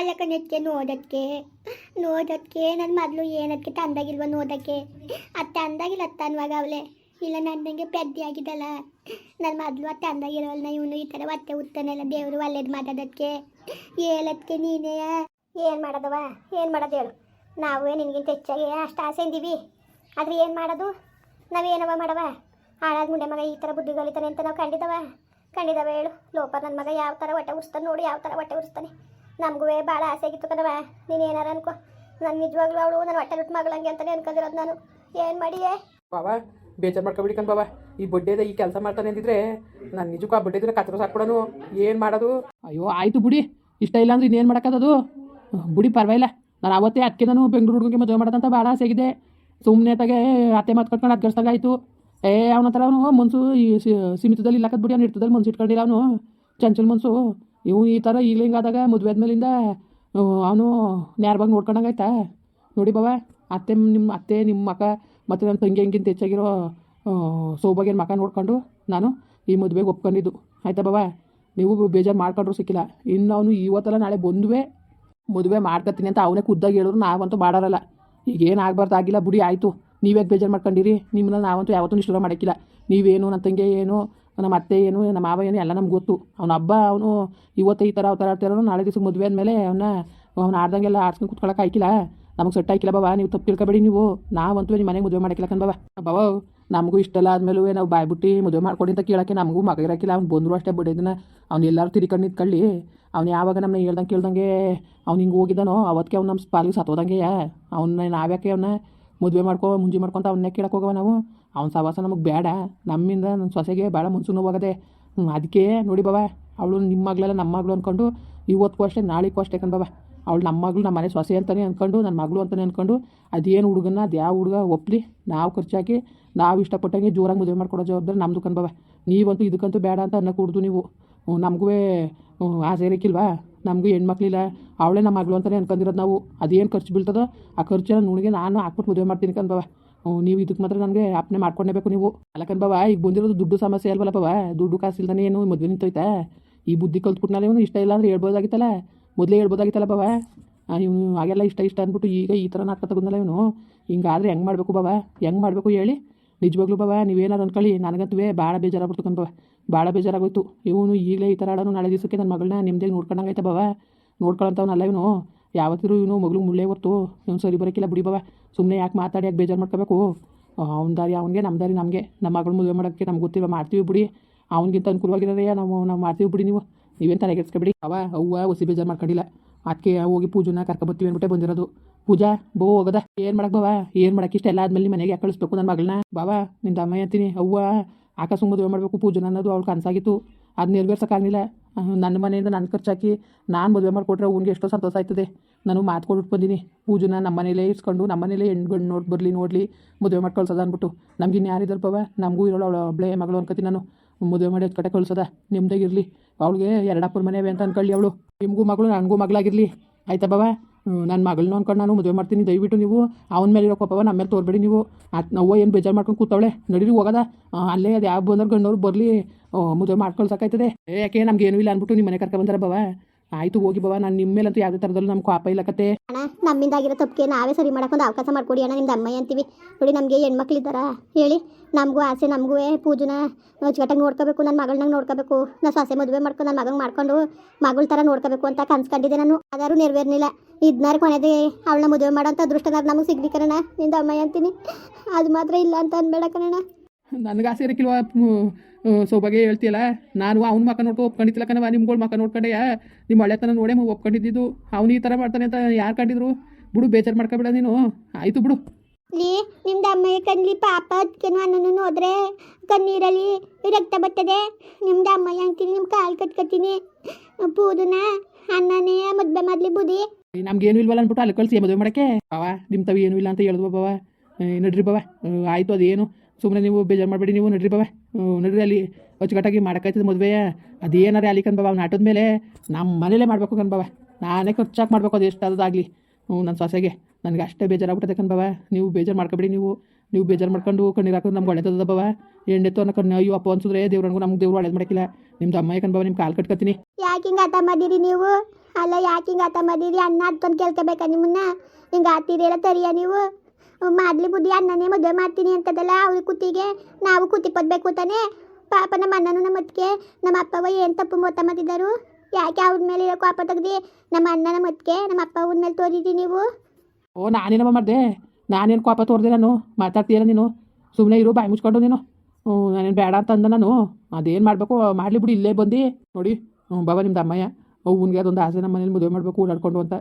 ಅಲ್ಲ ಕಣಕ್ಕೆ ನೋಡೋದಕ್ಕೆ ನೋಡೋದಕ್ಕೆ ನನ್ನ ಮಗಳು ಏನದಕ್ಕೆ ತಂದಾಗಿಲ್ವ ನೋಡೋಕ್ಕೆ ಅದು ತಂದಾಗಿಲ್ಲ ಅತ್ತ ಅನ್ವಾಗ ಅವಳೆ. ಇಲ್ಲ ನನ್ನಂಗೆ ಪೆದ್ದಿ ಆಗಿದ್ದಲ್ಲ. ನನ್ನ ಮಗಳು ಅದು ತಂದಾಗಿರೋಲ್ನ ಇವನು ಈ ಥರ ಹೊಟ್ಟೆ ಉತ್ತನೆಲ್ಲ ದೇವರು ಒಳ್ಳೇದು ಮಾಡೋದಕ್ಕೆ ಹೇಳೋದಕ್ಕೆ ನೀನೇ. ಏನು ಮಾಡೋದವ ಏನು ಮಾಡೋದು ಹೇಳು. ನಾವೇ ನಿನಗಿಂತ ಹೆಚ್ಚಾಗಿ ಅಷ್ಟು ಆಸೆ ಇದ್ದೀವಿ ಆದರೆ ಏನು ಮಾಡೋದು? ನಾವೇನವ ಮಾಡವ ಹಾಳಾದ ಮುಂಡೆ ಮಗ ಈ ಥರ ಬುದ್ಧಿ ಕಲಿತಾನೆ ಅಂತ ನಾವು ಕಂಡಿದವ ಕಂಡಿದವ ಹೇಳು, ಲೋಪ ನನ್ನ ಮಗ ಯಾವ ಥರ ಹೊಟ್ಟೆ ಉರಿಸ್ತಾನೆ ನೋಡಿ, ಯಾವ ಥರ ಹೊಟ್ಟೆ ಉರಿಸ್ತಾನೆ. ನಮಗೂ ಭಾಳ ಆಸೆ ಆಗಿತ್ತು ಕಣವ ನೀನು ಏನಾರ ಅನ್ಕೋ. ನಾನು ನಿಜವಾಗ್ಲೂ ಅವಳು ನನ್ನ ಹೊಟ್ಟೆ ಬಿಟ್ಟು ಮಗಳಂಗೆ ಅಂತಲೇ ಅನ್ಕೊಂಡಿರೋದು ನಾನು. ಏನು ಮಾಡಿಯೇ? ಬಾಬಾ ಬೇಜಾರು ಮಾಡ್ಕೊಬಿಡಿ ಕಣ್ ಬಾಬಾ ಈ ಬಡ್ಡೆದ ಈ ಕೆಲಸ ಮಾಡ್ತಾನೆ ಅಂದಿದ್ರೆ ನಾನು ನಿಜಕ್ಕೂ ಆ ಬಡ್ಡೆದ್ರೆ ಕತ್ರ ಸಾಕ್ಬಿಡೋನು. ಏನು ಮಾಡೋದು? ಅಯ್ಯೋ ಆಯಿತು ಬಿಡಿ. ಇಷ್ಟ ಇಲ್ಲ ಅಂದ್ರೆ ಇನ್ನೇನು ಮಾಡೋಕ್ಕದು ಬಿಡಿ ಪರವಾಗಿಲ್ಲ. ನಾನು ಅವತ್ತೇ ಅದಕ್ಕೆ ನಾನು ಬೆಂಗಳೂರು ಹುಡುಗಿ ಮದುವೆ ಮಾಡೋದಂತ ಭಾಳ ಆಸೆ ಆಗಿದೆ. ಸುಮ್ಮನೆ ತಗೆ ಅತ್ತೆ ಮಾತು ಕಟ್ಕೊಂಡು ಅದು ಗಡ್ಸ್ದಾಗ ಆಯಿತು. ಏ ಅವನ ಹತ್ರ ಅವನು ಮನ್ಸು ಈ ಸೀಮಿತದಲ್ಲಿ ಇಲ್ಲಕತ್ ಬಿಡಿ ಅವ್ನು ಇರ್ತದಲ್ಲಿ ಮನ್ಸು ಇಟ್ಕೊಂಡಿಲ್ಲ ಅವನು. ಚಂಚಲ್ ಮನ್ಸು ಇವು ಈ ಥರ ಈಗಲೇ ಹಿಂಗಾದಾಗ ಮದುವೆ ಆದ್ಮೇಲಿಂದ ಅವನು ನೇರವಾಗಿ ನೋಡ್ಕೊಂಡಂಗಾಯ್ತಾ? ನೋಡಿ ಬಾಬಾ ಅತ್ತೆ ನಿಮ್ಮ ಅತ್ತೆ ನಿಮ್ಮ ಮಕ ಮತ್ತು ನನ್ನ ತಂಗಿ ಹೆಂಗಿಂತ ಹೆಚ್ಚಾಗಿರೋ ಸೌಭಾಗ್ಯನ ಮಕ ನೋಡ್ಕೊಂಡು ನಾನು ಈ ಮದುವೆಗೆ ಒಪ್ಕೊಂಡಿದ್ದು. ಆಯ್ತಾ ಬಾಬಾ ನೀವು ಬೇಜಾರು ಮಾಡ್ಕೊಂಡ್ರು ಸಿಕ್ಕಿಲ್ಲ. ಇನ್ನು ಅವನು ಇವತ್ತಲ್ಲ ನಾಳೆ ಬಂದುವೆ ಮದುವೆ ಮಾಡ್ಕೊತೀನಿ ಅಂತ ಅವನೇ ಖುದ್ದಾಗಿ ಹೇಳಿದ್ರು ನಾವಂತೂ ಮಾಡೋರಲ್ಲ. ಈಗ ಏನು ಆಗ್ಬಾರ್ದು ಆಗಿಲ್ಲ ಬುಡಿ, ಆಯಿತು. ನೀವ್ಯಾಕೆ ಬೇಜಾರು ಮಾಡ್ಕೊಂಡಿರಿ? ನಿಮ್ಮನ್ನ ನಾವಂತೂ ಯಾವತ್ತೂ ನಿಷ್ಠುರ ಮಾಡೋಕ್ಕಿಲ್ಲ. ನೀವೇನು ನನ್ನ ತಂಗಿ ಏನು ನಮ್ಮ ಅತ್ತೆ ಏನು ನಮ್ಮ ಮಾವ ಏನು, ಎಲ್ಲ ನಮ್ಗೆ ಗೊತ್ತು. ಅವನ ಹಬ್ಬ, ಅವನು ಇವತ್ತು ಈ ಥರ ಅವತಾರ ಆಡ್ತಿರೋ ನಾಳೆ ದಿವಸ ಮದುವೆ ಆದಮೇಲೆ ಅವನ್ನ ಅವ್ನು ಆಡ್ದಂಗೆಲ್ಲ ಆಡ್ಸ್ಕೊಂಡು ಕುತ್ಕೊಳಕ್ಕೆ ಆಯ್ಕಿಲ್ಲ. ನಮಗೆ ಸೆಟ್ ಆಯ್ಕಿಲ್ಲ ಬಾವ, ನೀವು ತಪ್ಪು ತಿಳ್ಕೊಬೇಡಿ ನೀವು. ನಾವಂತೂ ನಿಮ್ಮ ಮನೆಗೆ ಮದುವೆ ಮಾಡಕ್ಕಿಲ್ಲ ಕಣ್ ಬಾವ, ನಮಗೂ ಇಷ್ಟೆಲ್ಲ ಆದಮೇಲೂ ನಾವು ಬಾಯ್ಬಿಟ್ಟು ಮದುವೆ ಮಾಡ್ಕೊಡಿ ಅಂತ ಕೇಳೋಕ್ಕೆ ನಮಗೂ ಮಗ ಇರೋಕ್ಕಿಲ್ಲ ಅವ್ನು ಬಂದರೂ ಅಷ್ಟೇ ಬಿಡಿದನ್ನ ಅವ್ನು ಎಲ್ಲರೂ ತಿರ್ಕೊಂಡು ನಿಂತ್ಕೊಳ್ಳಿ. ಅವ್ನು ಯಾವಾಗ ನಮ್ಮನ್ನ ಹೇಳ್ದಂಗೆ ಕೇಳ್ದಂಗೆ ಅವ್ನು ಹಿಂಗೆ ಹೋಗಿದ್ದಾನೋ ಅವತ್ತಿಗೆ ಅವ್ನು ನಮ್ಮ ಪಾಲಿಗೆ ಸತ್ತೋದಂಗೆ ಅವನ್ನ ನಾವ್ಯಾಕೆ ಅವನ್ನ ಮದುವೆ ಮಾಡ್ಕೊ, ಮುಂಜಿ ಮಾಡ್ಕೊಂತ ಅವನ್ನೇ ಕೇಳಕ್ಕೆ ಹೋಗವ ನಾವು? ಅವ್ನ ಸವಾಸ ನಮಗೆ ಬೇಡ. ನಮ್ಮಿಂದ ನನ್ನ ಸೊಸೆಗೆ ಭಾಳ ಮನ್ಸು ನೋವಾಗದೆ ಹ್ಞೂ ಅದಕ್ಕೆ ನೋಡಿ ಬಾವ, ಅವಳು ನಿಮ್ಮ ಮಗಳೆಲ್ಲ ನಮ್ಮ ಮಗಳು ಅಂದ್ಕೊಂಡು ಇವತ್ತಿಗೂ ಅಷ್ಟೇ, ನಾಳೆಗೂ ಅಷ್ಟೇ ಕಣ್ ಬಾವ ಅವಳು ನಮ್ಮ ಮಗಳು ನಮ್ಮ ಮನೆ ಸೊಸೆ ಅಂತಲೇ ಅಂದ್ಕೊಂಡು ನನ್ನ ಮಗಳು ಅಂತಲೇ ಅಂದ್ಕೊಂಡು ಅದೇನು ಹುಡುಗನ, ಅದು ಯಾವ ಹುಡುಗ ಒಪ್ಪಲಿ ನಾವು ಖರ್ಚಾಕಿ, ನಾವು ಇಷ್ಟಪಟ್ಟಂಗೆ ಜೋರಾಗಿ ಮದುವೆ ಮಾಡ್ಕೊಡೋ ಜವಾಬ್ದಾರಿ ನಮ್ಮದು ಕಣ್ ಬಾವ ನೀವಂತೂ ಇದಕ್ಕಂತೂ ಬೇಡ ಅಂತ ಅನ್ನಕೂಡ್ದು ನೀವು. ನಮಗೂ ಆಸೆ ಇರಕ್ಕಿಲ್ವಾ ನಮಗೂ ಹೆಣ್ಮಕ್ಳಿಲ್ಲ, ಅವಳೇ ನಮ್ಮ ಮಗಳು ಅಂತಲೇ ಅನ್ಕೊಂಡಿರೋದು ನಾವು. ಅದೇನು ಖರ್ಚು ಬೀಳ್ತದೋ, ಆ ಖರ್ಚನ್ನ ನುಣಿಗೆ ನಾನು ಹಾಕ್ಬಿಟ್ಟು ಮದುವೆ ಮಾಡ್ತೀನಿ ಕಣ್ಬವ. ನೀವು ಇದಕ್ಕೆ ಮಾತ್ರ ನನಗೆ ಅಪ್ನೆ ಮಾಡ್ಕೊಂಡೇಬೇಕು ನೀವು. ಅಲ್ಲಕನ್ ಬಾಬಾ ಈಗ ಬಂದಿರೋದು ದುಡ್ಡು ಸಮಸ್ಯೆ ಅಲ್ವಲ್ಲ ಬವ? ದುಡ್ಡು ಕಾಸು ಇಲ್ದಾನೆ ಏನು ಮದುವೆ ನಿಂತೋಯ್ತಾ? ಈ ಬುದ್ಧಿ ಕಲ್ತ್ಬಿಟ್ನಲ್ಲ ಇವನು ಇಷ್ಟ ಇಲ್ಲ ಅಂದ್ರೆ ಹೇಳ್ಬೋದಾಗಿತ್ತಲ್ಲ? ಮೊದಲೇ ಹೇಳ್ಬೋದಾಗಿತ್ತಲ್ಲ ಬವ? ಇವನು ಹಾಗೆಲ್ಲ ಇಷ್ಟ ಇಷ್ಟ ಅಂದ್ಬಿಟ್ಟು ಈಗ ಈ ಥರ ನಾಟಕ ತಗೊಂಡಲ್ಲ ಇವನು? ಹಿಂಗಾದ್ರೆ ಹೆಂಗೆ ಮಾಡಬೇಕು ಬಾಬಾ ಹೆಂಗೆ ಮಾಡಬೇಕು ಹೇಳಿ? ನಿಜವಾಗ್ಲೂ ಬಾವ ನೀವೇನಾರು ಅಂದ್ಕೊಳ್ಳಿ ನನಗಂತೂ ಭಾಳ ಬೇಜಾರಾಗ್ಬಿಡ್ತು ಕಣ್ ಭಾಳ ಬೇಜಾರಾಗೋಯ್ತು. ಇವನು ಈಗಲೇ ಈ ಥರ ಆಡೋನು ನಾಳೆ ದಿವಸಕ್ಕೆ ನನ್ನ ಮಗಳನ್ನ ನಿಮ್ಮದೇ ನೋಡ್ಕೊಂಡಂಗೈತೆ ಬಾವ? ನೋಡ್ಕೊಳ್ಳೋಂಥವ್ನಲ್ಲ ಇವನು. ಯಾವತ್ತಿರೂ ಇವನು ಮಗಳು ಮುಳ್ಳೇ ಹೊರ್ತು. ಇವನು ಸರಿ ಬರೋಕ್ಕಿಲ್ಲ ಬಿಡಿ ಬಾವ. ಸುಮ್ಮನೆ ಯಾಕೆ ಮಾತಾಡಿ ಯಾಕೆ ಬೇಜಾರು ಮಾಡ್ಕೋಬೇಕು? ಅವ್ನ ದಾರಿ ಅವ್ನಿಗೆ ನಮ್ಮ ದಾರಿ ನಮಗೆ. ನಮ್ಮ ಮಗಳು ಮದುವೆ ಮಾಡೋಕ್ಕೆ ನಮ್ಗೆ ಗೊತ್ತಿಲ್ಲ ಮಾಡ್ತೀವಿ ಬಿಡಿ. ಅವ್ನಿಗಿಂತ ಅನುಕೂಲವಾಗಿರೋದೇ ನಾವು ನಾವು ಮಾಡ್ತೀವಿ ಬಿಡಿ ನೀವು. ನೀವೇನು ತಲೆ ಕೆಡ್ಸ್ಕೊಬಿಡಿ. ಅವ ಅವ್ವ ಹೊಸಿ ಬೇಜಾರು ಮಾಡ್ಕೊಂಡಿಲ್ಲ. ಅದಕ್ಕೆ ಹೋಗಿ ಪೂಜನ ಕರ್ಕೊಬತ್ತೀವಿ ಅಂದ್ಬಿಟ್ಟೆ ಬಂದಿರೋದು. ಪೂಜಾ, ಬೋ, ಹೋಗದ. ಏನು ಮಾಡಕ್ಕೆ ಬಾವ? ಏನು ಮಾಡಕ್ಕೆ ಇಷ್ಟ ಎಲ್ಲ ಆದ್ಮೇಲೆ ಮನೆಗೆ ಯಾಕೆ ಕಳಿಸ್ಬೇಕು ನನ್ನ ಮಗಳನ್ನ? ಬಾವಾ, ನಿಂದ ಅಮ್ಮ ಅಂತೀನಿ. ಅವ್ವ, ಆಕಾಶ ಮದುವೆ ಮಾಡಬೇಕು ಪೂಜನ ಅನ್ನೋದು ಅವ್ಳು ಕನಸಾಗಿತ್ತು. ಅದು ನೆರವೇರ್ಸೋಕ್ಕಾಗಲಿಲ್ಲ. ನನ್ನ ಮನೆಯಿಂದ ನನ್ನ ಖರ್ಚಾಕಿ ನಾನು ಮದುವೆ ಮಾಡಿಕೊಟ್ರೆ ಅವ್ನಿಗೆ ಎಷ್ಟೋ ಸಂತೋಷ ಆಯ್ತದೆ. ನಾನು ಮಾತು ಕೊಟ್ಟು ಬಂದೀನಿ. ಪೂಜನ ನಮ್ಮ ಮನೇಲೇ ಇಸ್ಕೊಂಡು ನಮ್ಮ ಮನೇಲೇ ಹೆಣ್ಗಂಡು ನೋಡಿ ಬರಲಿ ನೋಡಲಿ ಮದುವೆ ಮಾಡಿ ಕಳ್ಸೋದ ಅಂದ್ಬಿಟ್ಟು. ನಮ್ಗೆ ಯಾರಿದ್ದಾರೆ ಬಾವ ನಮಗೂ ಇರೋಳು ಅವಳು ಒಬ್ಬಳೇ ಮಗಳು ಅನ್ಕೋತೀನಿ ನಾನು. ಮದುವೆ ಮಾಡಿ ಕಡೆ ಕಳ್ಸೋದ. ನಿಮ್ದಾಗಿರಲಿ ಅವಳಿಗೆ ಎರಡಪ್ಪನ ಮನೆವೆ ಅಂತ ಅನ್ಕೊಳ್ಳಿ ಅವಳು. ನಿಮಗೂ ಮಗಳು, ನನಗೂ ಮಗಳಾಗಿರಲಿ. ಆಯ್ತಾ ಬಾವ? ನನ್ನ ಮಗಳನ್ನ ಅನ್ಕೊಂಡು ನಾನು ಮದುವೆ ಮಾಡ್ತೀನಿ. ದಯವಿಟ್ಟು ನೀವು ಅವನ ಮೇಲೆ ಇರೋ ಕೋಪವ ನಮ್ಮ ಮೇಲೆ ತೋರ್ಬೇಡಿ ನೀವು. ಅದು ನಾವು ಏನು ಬೇಜಾರು ಮಾಡ್ಕೊಂಡು ಕೂತವಳೆ? ನಡೀರಿ, ಹೋಗದ. ಅಲ್ಲೇ ಅದು ಯಾವ ಬಂದ್ರೆ ಗಂಡವ್ರು ಬರಲಿ. ಮದುವೆ ಮಾಡ್ಕೊಳ್ಸಕ್ಕಾಯ್ತದೆ. ಯಾಕೆ, ನಮ್ಗೆ ಏನೂ ಇಲ್ಲ ಅಂದ್ಬಿಟ್ಟು ನಿಮ್ಮ ಮನೆ ಕರ್ಕೊ ಬಂದ್ರೆ ಬಾವ. ಆಯ್ತು, ಹೋಗಿ ಬಾವ. ನಾನು ನಿಮ್ಮ ಮೇಲಂತೂ ಯಾವುದೇ ಥರದಲ್ಲೂ ನಮ್ಗೆ ಕೋಪ ಇಲ್ಲ ಕತೆ. ಅಣ್ಣ, ನಮ್ಮಿಂದಾಗಿರೋ ತಪ್ಪಿಗೆ ನಾವೇ ಸರಿ ಮಾಡೋಕ್ಕೊಂದು ಅವಕಾಶ ಮಾಡ್ಕೊಡಿ ಅಣ್ಣ. ನಿಮ್ದು ಅಮ್ಮಯ್ಯ ಅಂತೀವಿ. ನೋಡಿ, ನಮಗೆ ಹೆಣ್ಮಕ್ಳಿದ್ದಾರಾ. ಹೇಳಿ, ನಮಗೂ ಆಸೆ, ನಮಗೂ ಪೂಜನ ಅಚ್ಚುಕಟ್ಟಾಗಿ ನೋಡ್ಕೋಬೇಕು ನನ್ನ ಮಗಳನ್ನ ನೋಡ್ಕೋಬೇಕು. ನಾನು ಸೊಸೆ ಮದುವೆ ಮಾಡ್ಕೊಂಡು ನನ್ನ ಮಗಂಗೆ ಮಾಡ್ಕೊಂಡು ಮಗಳ ಥರ ನೋಡ್ಕೋಬೇಕು ಅಂತ ಕನ್ಸ್ಕೊಂಡಿದ್ದೆ ನಾನು. ಅದಾರು ನೆರವೇರ್ನಿಲ್ಲ. ಇದನ್ನಾರು ಕೊನೆದೇ ಅವಳನ್ನ ಮದುವೆ ಮಾಡೋಂಥ ಅದೃಷ್ಟನಾಗ ನಮಗೆ ಸಿಗ್ಲಿ ಕಣಣ್ಣ ನಿಂದ ಅಮ್ಮಯ್ಯ ಅಂತೀನಿ. ಅದು ಮಾತ್ರ ಇಲ್ಲ ಅಂತ ಅನ್ಬೇಡ ಕಣಣ್ಣ. ನನಗೆ ಆಸೆ ಇರಕ್ಕಿಲ್ವ ಸೌಭಾಗ್ಯ ಹೇಳ್ತಿಲ್ಲ ನಾನು ಅವ್ನ ಮಕ್ಕ ನೋಡ್ಕೊ ಒಪ್ಕೊಂಡಿದ್ದಿಲ್ಲ ಕಣವ ನಿಮ್ಗಳು ಮಕ್ಕ ನೋಡ್ಕೊಂಡೆಯ ನಿಮ್ಮ ಹಳೆತನ ನೋಡೇ ಒಪ್ಕೊಂಡಿದ್ದು. ಅವ್ನು ಈ ಥರ ಮಾಡ್ತಾನೆ ಅಂತ ಯಾರು ಕಂಡಿದ್ರು? ಬಿಡು ಬೇಜಾರು ಮಾಡ್ಕೊಬೇಡ ನೀನು. ಆಯಿತು ಬಿಡು. ಲೀ ನಿಮ್ದು ಅಮ್ಮಯ್ಯ ಕಣ್ಲಿ ಪಾಪ ಅದಕ್ಕೇನು ಅನ್ನನೂ ಹೋದ್ರೆ ಕಣ್ಣೀರಲ್ಲಿ ರಕ್ತ ಬರ್ತದೆ. ನಿಮ್ದು ಅಮ್ಮಯ್ಯ ಅಂತೀನಿ ನಿಮ್ಮ ಕಾಲು ಕಟ್ಕೊತೀನಿ ಪೂದನ ಅನ್ನನೇ ಮದ್ವೆ ಮಾಡ್ಲಿ ಬುದಿ ನಮ್ಗೇನು ಇಲ್ವಲ್ಲ ಅನ್ಬಿಟ್ಟು ಅಲ್ಲಿ ಕಳಿಸಿ ಮದುವೆ ಮಾಡಕ್ಕೆ? ಅವ ನಿಮ್ಮ ತವಿ ಏನೂ ಇಲ್ಲ ಅಂತ ಹೇಳಿದ್ವ ಬಾವ. ನಡ್ರಿ ಬಾವ. ಆಯಿತು ಅದೇನು ಸುಮ್ಮನೆ ನೀವು ಬೇಜಾರು ಮಾಡಬೇಡಿ ನೀವು, ನಡ್ರಿ ಬಾವ. ನಡ್ರಿ ಅಲ್ಲಿ ಅಚ್ಚುಕಟ್ಟಾಗಿ ಮಾಡೋಕ್ಕಾಯ್ತದೆ ಮದುವೆ. ಅದೇನಾರೇ ಅಲ್ಲಿ ಕನ್ ಬಾವ ಅವ್ನು ಆಟದ ಮೇಲೆ ನಮ್ಮ ಮನೇಲೆ ಮಾಡಬೇಕು ಕಣ್ ಬಾವ. ನಾನೇ ಖರ್ಚಾಗಿ ಮಾಡಬೇಕು, ಅದು ಎಷ್ಟಾದಾಗಲಿ ಹ್ಞೂ ನನ್ನ ಸೊಸೆಗೆ. ನನಗೆ ಅಷ್ಟೇ ಬೇಜಾರಾಗ್ಬಿಟ್ಟದೆ ಕಣ್ ಬಾವ. ನೀವು ಬೇಜಾರು ಮಾಡ್ಕೊಬೇಡಿ ನೀವು. ನೀವು ಬೇಜಾರು ಮಾಡ್ಕೊಂಡು ಕಣ್ಣೀರು ಹಾಕೋದು ನಮ್ಗೆ ಒಳ್ಳೇದದ ಬಾವ. ಎಣ್ಣೆತ್ತು ಅನ್ನೋ ಕಣ್ಣು, ಅಯ್ಯೋ, ಅಪ್ಪ ಅನ್ಸಿದ್ರೆ ದೇವ್ರನ್ಗೂ ನಮ್ಗೆ ದೇವ್ರು ಒಳ್ಳೇದು ಮಾಡಕ್ಕಿಲ್ಲ ನಿಮ್ದು ಅಮ್ಮ ಕಣ್ ಬಾವ ನಿಮ್ಮ ಕಾಲು ಕಟ್ಕೊತೀನಿ. ಯಾಕೆ ಹಿಂಗೆ ಅದ ಮಾಡಿರಿ ನೀವು? ಅಲ್ಲ, ಯಾಕೆ ಹಿಂಗೆ ಆತ ಮದೀರಿ ಅನ್ನ ಅದ್ಕೊಂಡು ಕೇಳ್ಕೋಬೇಕ ನಿಮ್ಮನ್ನ? ಹಿಂಗೆ ಆತೀರಿಲ್ಲ ತರಿಯ ನೀವು. ಮಾಡ್ಲಿ ಬುದ್ಧಿ ಅಣ್ಣನೇ ಮದುವೆ ಮಾಡ್ತೀನಿ ಅಂತದಲ್ಲ ಅವ್ರಿಗೆ ಕೂತಿಗೆ ನಾವು ಕೂತಿ ಪದ್ಬೇಕು ತಾನೆ. ಪಾಪ ನಮ್ಮ ಅಣ್ಣನು ನಮ್ಮ ಅತ್ತಿಗೆ. ನಮ್ಮ ಅಪ್ಪವ ಏನು ತಪ್ಪು ಮೊತ್ತ ಮಾತಿದ್ದರು? ಯಾಕೆ ಅವ್ರ ಮೇಲೆ ಇರೋ ಕೋಪ ತೆಗ್ದು ನಮ್ಮ ಅಣ್ಣನ ಮತ್ಕೆ ನಮ್ಮ ಅಪ್ಪ ಅವ್ರ ಮೇಲೆ ತೋರಿದಿ ನೀವು? ಓ ನಾನೇನಮ್ಮ ಮಾಡಿದೆ? ನಾನೇನು ಕೋಪ ತೋರಿದೆ ನಾನು? ಮಾತಾಡ್ತೀಯಲ್ಲ ನೀನು? ಸುಮ್ಮನೆ ಇರು, ಬಾಯಿ ಮುಚ್ಕೊಂಡು ನೀನು. ನಾನೇನು ಬೇಡ ಅಂತ ಅಂದ ನಾನು. ಅದೇನು ಮಾಡಬೇಕು? ಮಾಡಲಿ ಬಿಡಿ, ಇಲ್ಲೇ ಬಂದು. ನೋಡಿ ಹ್ಞೂ ಬಾಬಾ ನಿಮ್ದು ಅಮ್ಮಯ್ಯ. ಅವ್ನಿಗೆ ಅದೊಂದು ಆಸೆ ನಮ್ಮ ಮನೇಲಿ ಮದುವೆ ಮಾಡಬೇಕು, ಓಡಾಡ್ಕೊಂಡು ಅಂತ.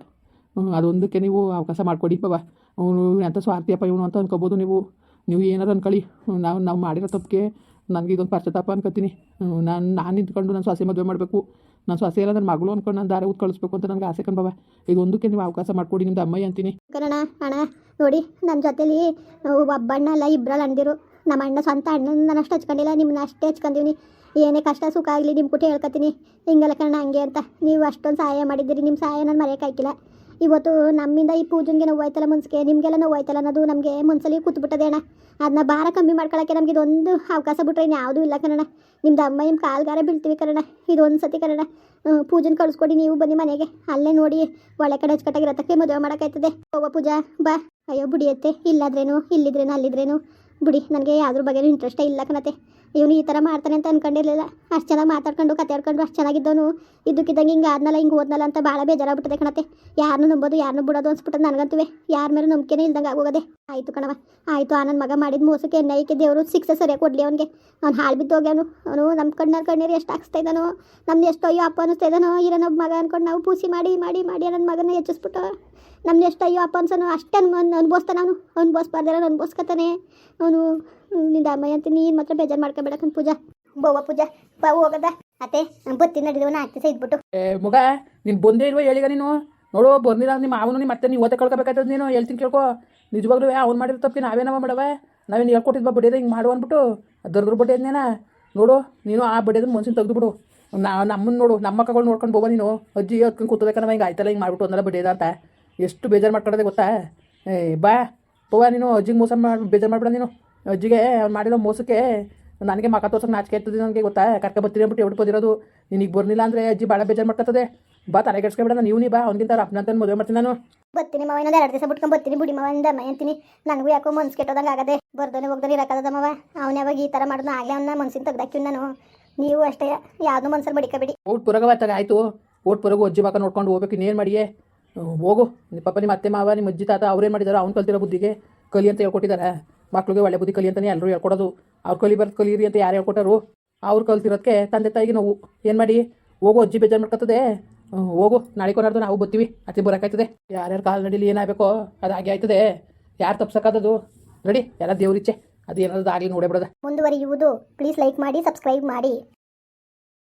ಅದೊಂದಕ್ಕೆ ನೀವು ಅವಕಾಶ ಮಾಡಿಕೊಡಿ ಬಾಬಾ. ಅವನು ಎಂಥ ಸ್ವಾರ್ಥಿಯಪ್ಪ ಇವನು ಅಂತ ಅನ್ಕೋಬೋದು ನೀವು. ನೀವು ಏನಾರು ಅಂದ್ಕೊಳ್ಳಿ ನಾವು ನಾವು ಮಾಡಿರೋ ತಪ್ಪಿಗೆ ನನಗೆ ಇದೊಂದು ಪಶ್ಚಾತ್ತಾಪ ಅನ್ಕೋತೀನಿ. ನಾನು ನಾನು ನಿಂತ್ಕೊಂಡು ನಾನು ಸೊಸೆ ಮದುವೆ ಮಾಡಬೇಕು. ನಾನು ಸೊಸೆ ಎಲ್ಲ ನನ್ನ ಮಗಳು ಅಂದ್ಕೊಂಡು ನಾನು ದಾರಿ ಊದ್ ಕಳಿಸ್ಬೇಕು ಅಂತ ನನಗೆ ಆಸೆ ಕನ್ ಬಾಬಾ. ಇದೊಂದಕ್ಕೆ ನೀವು ಅವಕಾಶ ಮಾಡಿಕೊಡಿ, ನಿಮ್ದು ಅಮ್ಮಯ್ಯ ಅಂತೀನಿ. ಕಣ ಅಣ್ಣ, ನೋಡಿ ನನ್ನ ಜೊತೆಲಿ ಒಬ್ಬಣ್ಣ ಅಲ್ಲ ಇಬ್ಬರಲ್ಲಿ ಅಂದಿರು. ನಮ್ಮ ಅಣ್ಣ ಸ್ವಂತ ಅಣ್ಣನ ನಾನು ಅಷ್ಟು ಹಚ್ಕೊಂಡಿಲ್ಲ, ನಿಮ್ಮನ್ನ ಅಷ್ಟೇ ಹಚ್ಕೊಂಡಿವ್ನಿ ಏನೇ ಕಷ್ಟ ಸುಖ ಆಗಲಿ ನಿಮ್ಮ ಕುಟೆ ಹೇಳ್ಕೊತೀನಿ. ಹಿಂಗೆಲ್ಲ ಕಣ ಹಂಗೆ ಅಂತ. ನೀವು ಅಷ್ಟೊಂದು ಸಹಾಯ ಮಾಡಿದ್ದೀರಿ, ನಿಮ್ಮ ಸಹಾಯ ನಾನು ಮರೆಯೋಕ್ಕಾಗಿಲ್ಲ ಇವತ್ತು ನಮ್ಮಿಂದ ಈ ಪೂಜನ್ಗೆ ನೋವು ಆಯ್ತಲ್ಲ ಮನ್ಸಿಗೆ, ನಿಮಗೆಲ್ಲ ನೋವು ಆಯ್ತಲ್ಲ ಅನ್ನೋದು ನಮಗೆ ಮುನ್ಸಲಿ ಕೂತ್ಬಿಟ್ಟದೆ ಅಣ್ಣ. ಅದನ್ನ ಭಾರ ಕಮ್ಮಿ ಮಾಡ್ಕೊಳಕ್ಕೆ ನಮಗೆ ಇದೊಂದು ಅವಕಾಶ ಬಿಟ್ರೆ ಇನ್ಯಾವುದೂ ಇಲ್ಲ ಕನ್ನಡ ನಿಮ್ದು ಅಮ್ಮ, ನಿಮ್ಮ ಕಾಲ್ಗಾರ ಬೀಳ್ತೀವಿ ಕನ್ನಡ ಇದೊಂದು ಸತಿ ಕನ್ನಡ ಪೂಜನ್ ಕಳಿಸ್ಕೊಡಿ ನೀವು ಬನ್ನಿ ಮನೆಗೆ. ಅಲ್ಲೇ ನೋಡಿ ಒಳ್ಳೆ ಕಡೆ ಅಚ್ಚುಕಟ್ಟಾಗಿರತ್ತಕ್ಕೆ ಮದುವೆ ಮಾಡೋಕ್ಕಾಯ್ತದೆ. ಹೋಗೋ ಪೂಜಾ, ಬಾ. ಅಯ್ಯೋ, ಬುಡಿಯತ್ತೆ. ಇಲ್ಲಾದ್ರೇನು, ಇಲ್ಲಿದ್ರೇನು, ಅಲ್ಲಿದ್ರೇನು. ಬಿಡಿ, ನನಗೆ ಯಾವ್ದ್ರ ಬಗ್ಗೆ ಇಂಟ್ರೆಸ್ಟೇ ಇಲ್ಲ ಕಣತೆ. ಇವನು ಈ ಥರ ಮಾಡ್ತಾನೆ ಅಂತ ಅನ್ಕೊಂಡಿರಲಿಲ್ಲ. ಅಷ್ಟು ಚೆನ್ನಾಗಿ ಮಾತಾಡ್ಕೊಂಡು ಕತೆ ಆಡ್ಕೊಂಡು ಅಷ್ಟು ಚೆನ್ನಾಗಿದ್ದವನು. ಇದಕ್ಕಿದ್ದಂಗೆ ಹಿಂಗೆ ಆದ್ನಲ್ಲ, ಹಿಂಗೆ ಹೋದ್ನಲ್ಲ ಅಂತ ಭಾಳ ಬೇಜಾರಾಗ್ಬಿಟ್ಟಿದೆ ಕಣತೆ. ಯಾರನ್ನು ನಂಬೋದು ಯಾರನ್ನು ಬಿಡೋದು ಅನ್ಸ್ಬಿಟ್ಟು ನನಗಂತೂ ಯಾರ ಮೇಲೆ ನಂಬಿಕೆನೇ ಇಲ್ದಂಗೆ ಆಗೋಗದೆ. ಆಯಿತು ಕಣವ ಆಯಿತು. ಆ ನನ್ನ ಮಗ ಮಾಡಿದ ಮೋಸಕ್ಕೆ ಎನ್ನೈಕೆ ದೇವರು ಸಿಕ್ಸೆ ಸರಿಯಾಗಿ ಕೊಡಲಿ ಅವನಿಗೆ. ಅವ್ನು ಹಾಳು ಬಿದ್ದು ಹೋಗ್ಯಾನು ಅವನು ನಮ್ಮ ಕಣ್ಣ ಕಣ್ಣೀರು ಎಷ್ಟು ಹಾಕ್ಸ್ತಾ ಇದ್ದಾನೋ ನಮ್ದು ಎಷ್ಟು ಅಯ್ಯೋ ಅಪ್ಪ ಅನ್ನಿಸ್ತಾ ಇದ್ದಾನೋ, ಇರೋನೊಬ್ಬ ಮಗ ಅನ್ಕೊಂಡು ನಾವು ಪೂಸಿ ಮಾಡಿ ಮಾಡಿ ಮಾಡಿ ನನ್ನ ಮಗನ ಹೆಚ್ಚಿಸ್ಬಿಟ್ಟು ನಮ್ದು ಎಷ್ಟು ಅಯ್ಯೋ ಅಪ್ಪ ಅನ್ಸೋನು, ಅಷ್ಟೇ ಅನ್ ಅನ್ಬೋಸ್ತಾನೆ ಅವನು. ಅನ್ಬೋಸ್ಬಾರ್ದಿರೋ ಅನ್ಬೋಸ್ಕತಾನೆ ಅವನು ನಿಂದ ಅಮ್ಮಯ್ಯ ಅಂತ ನೀನು ಮಾತ್ರ ಬೇಜಾರು ಮಾಡ್ಕೊಬೇಡಕ್ಕಂತ ಪೂಜಾ. ಬೋವ ಪೂಜಾ, ಬಾ, ಹೋಗದ. ಅತ್ತೆ ಬತ್ತಿ ನಡೆದವನ ಆಗ್ತಿ ಇದ್ಬಿಟ್ಟು. ಏ, ಮಗ, ನೀನು ಬಂದೇ ಇಲ್ವ ಹೇಳಿಗ ನೀನು? ನೋಡು, ಬಂದಿಲ್ಲ ನಿಮ್ಮ ಅವನು ನಿಮ್ಮ ಮತ್ತೆ ನೀವು ಓದ ಕಳ್ಕೊಬೇಕಾಯ್ತದ ನೀನು? ಹೇಳ್ತೀನಿ ಕೇಳ್ಕೊ. ನಿಜವಾಗ್ಲೂ ಅವ್ನು ಮಾಡಿರೋ ತಪ್ಪಿ ನಾವೇನವ ಮಾಡವ? ನಾವೇನು ಹೇಳ್ಕೊಟ್ಟಿದ್ವ ಬಡಿಯೋದ ಹಿಂಗೆ ಮಾಡು ಅಂದ್ಬಿಟ್ಟು? ದೊಡ್ಡ ಬಡ್ಡಿ ಅದ್ನೇನ? ನೋಡು, ನೀನು ಆ ಬಡಿಯೋದನ್ನ ಮನ್ಸಿನ ತೆಗೆದುಬಿಡು ನಾ ನಮ್ಮನ್ನ ನೋಡು, ನಮ್ಮ ಮಕ್ಕಳು ನೋಡ್ಕೊಂಡು ಹೋಗೋ ನೀನು? ಅಜ್ಜಿ ಹತ್ಕೊಂಡು ಕೂತಬೇಕಂದ್ರೆ ಹಿಂಗೆ ಆಯ್ತಲ್ಲ, ಹಿಂಗೆ ಮಾಡ್ಬಿಟ್ಟು ಒಂದಲ್ಲ ಬಡಿಯೋದ ಅಂತ. ಎಷ್ಟು ಬೇಜಾರು ಮಾಡ್ಕೊಡೋದೆ ಗೊತ್ತಾ? ಏ ಬಾ ಪವ ನೀನು ಅಜ್ಜಿಗೆ ಮೋಸ ಮಾಡಿ ಬೇಜಾರು ಮಾಡ್ಬಿಡ ನೀನು. ಅಜ್ಜಿಗೆ ಅವ್ನು ಮಾಡಿರೋ ಮೋಸಕ್ಕೆ ನನಗೆ ಮಕ ತೋರ್ಸಕ್ಕೆ ನಾಚಿಕೆ ಇರ್ತದೆ ನನಗೆ ಗೊತ್ತಾ? ಕರ್ಕ ಬರ್ತೀನಿ ಅಂದ್ಬಿಟ್ಟು ಎവിടെ ಬಂದಿರೋದು. ನಿನಗೆ ಬರ್ಲಿಲ್ಲ ಅಂದರೆ ಅಜ್ಜಿ ಭಾಳ ಬೇಜಾರು ಮಾಡ್ಕೊತದೆ. ಬಾ ತಲೆ ಕೆಡ್ಸ್ಕೊಬೇಡ ನೀವು ನೀ ಬಾ ಅವ್ನಿಗಿಂತ ಅಪ್ಪನಂತ ಮದುವೆ ಮಾಡ್ತೀನಿ ನಾನು. ಬತ್ತೀನಿ ಮಾವ ಇನ್ನೊಂದು ಎರಡು ದಿವಸ ಬಿಟ್ಕೊಂಡು ಬರ್ತೀನಿ ಬುಡಿ ಮಾವ ಇಂದ ಅಂತೀನಿ. ನನಗೂ ಯಾಕೋ ಮನ್ಸು ಕೆಟ್ಟೋದಂಗೆ ಆಗದೆ ಬರ್ದೋನೆ ಹೋಗ್ದಾನೆ ಇರಕ್ಕದ ಮಾವ. ಅವನೇ ಯಾವಾಗ ಈ ಥರ ಮಾಡೋದು ಆಗಲೇ ಅವನ್ನ ಮನ್ಸಿನ ತೆಗ್ದಾಕಿವ್ ನಾನು. ನೀವು ಅಷ್ಟೇ ಯಾವ್ದು ಮನ್ಸಲ್ಲಿ ಮಡಿಕಬೇಡಿ ಓಟ್ ಪುರಗ ತಗ ಆಯಿತು. ಓಟ್ ಪುರಗು ಅಜ್ಜಿ ಮಕ್ಕ ನೋಡ್ಕೊಂಡು ಹೋಗ್ಬೇಕು ಇನ್ನೇನು ಮಾಡಿಯೇ? ಹೋಗು. ನಿಮ್ಮ ಪಾಪ ನಿಮ್ಮ ಅತ್ತೆ ಮಾವ, ನಿಮ್ಮ ಅಜ್ಜಿ ತಾತ ಅವ್ರೇನು ಮಾಡಿದಾರೋ ಅವ್ನು ಕಲ್ತಿರೋ ಬುದ್ಧಿಗೆ ಕಲಿ ಅಂತ ಹೇಳ್ಕೊಟ್ಟಿದ್ದಾರೆ. ಮಕ್ಳಿಗೆ ಒಳ್ಳೆ ಬುದ್ಧಿ ಕಲಿ ಅಂತಲೇ ಎಲ್ಲರೂ ಹೇಳ್ಕೊಡೋದು. ಅವ್ರು ಕಲಿ ಕಲಿಬಾರ್ದು ಕಲೀರಿ ಅಂತ ಯಾರು ಹೇಳ್ಕೊಟ್ಟರು? ಅವ್ರು ಕಲ್ತಿರೋದಕ್ಕೆ ತಂದೆ ತಾಯಿಗೆ ನಾವು. ಏನು ಮಾಡಿ? ಹೋಗು, ಅಜ್ಜಿ ಬೇಜಾರು ಮಾಡ್ಕೊತದೆ. ಹೋಗು. ನಾಳೆ ಕೊನಾರ್ದು ನಾವು ಬರ್ತೀವಿ. ಅತಿ ಬರೋಕಾಯ್ತದೆ ಯಾರ್ಯಾರು ಕಾಲು ನಡೀಲಿ ಏನಾಗಬೇಕು ಅದು ಹಾಗೆ ಆಯ್ತದೆ. ಯಾರು ತಪ್ಸಕ್ಕಾದದು ನಡಿ, ಎಲ್ಲ ದೇವ್ರಿಚ್ಛೆ ಅದು ಏನಾದ್ರು ಆಗಲಿ ನೋಡೇ ಬಿಡೋದ. ಮುಂದುವರಿಯುವುದು. ಪ್ಲೀಸ್ ಲೈಕ್ ಮಾಡಿ ಸಬ್ಸ್ಕ್ರೈಬ್ ಮಾಡಿ.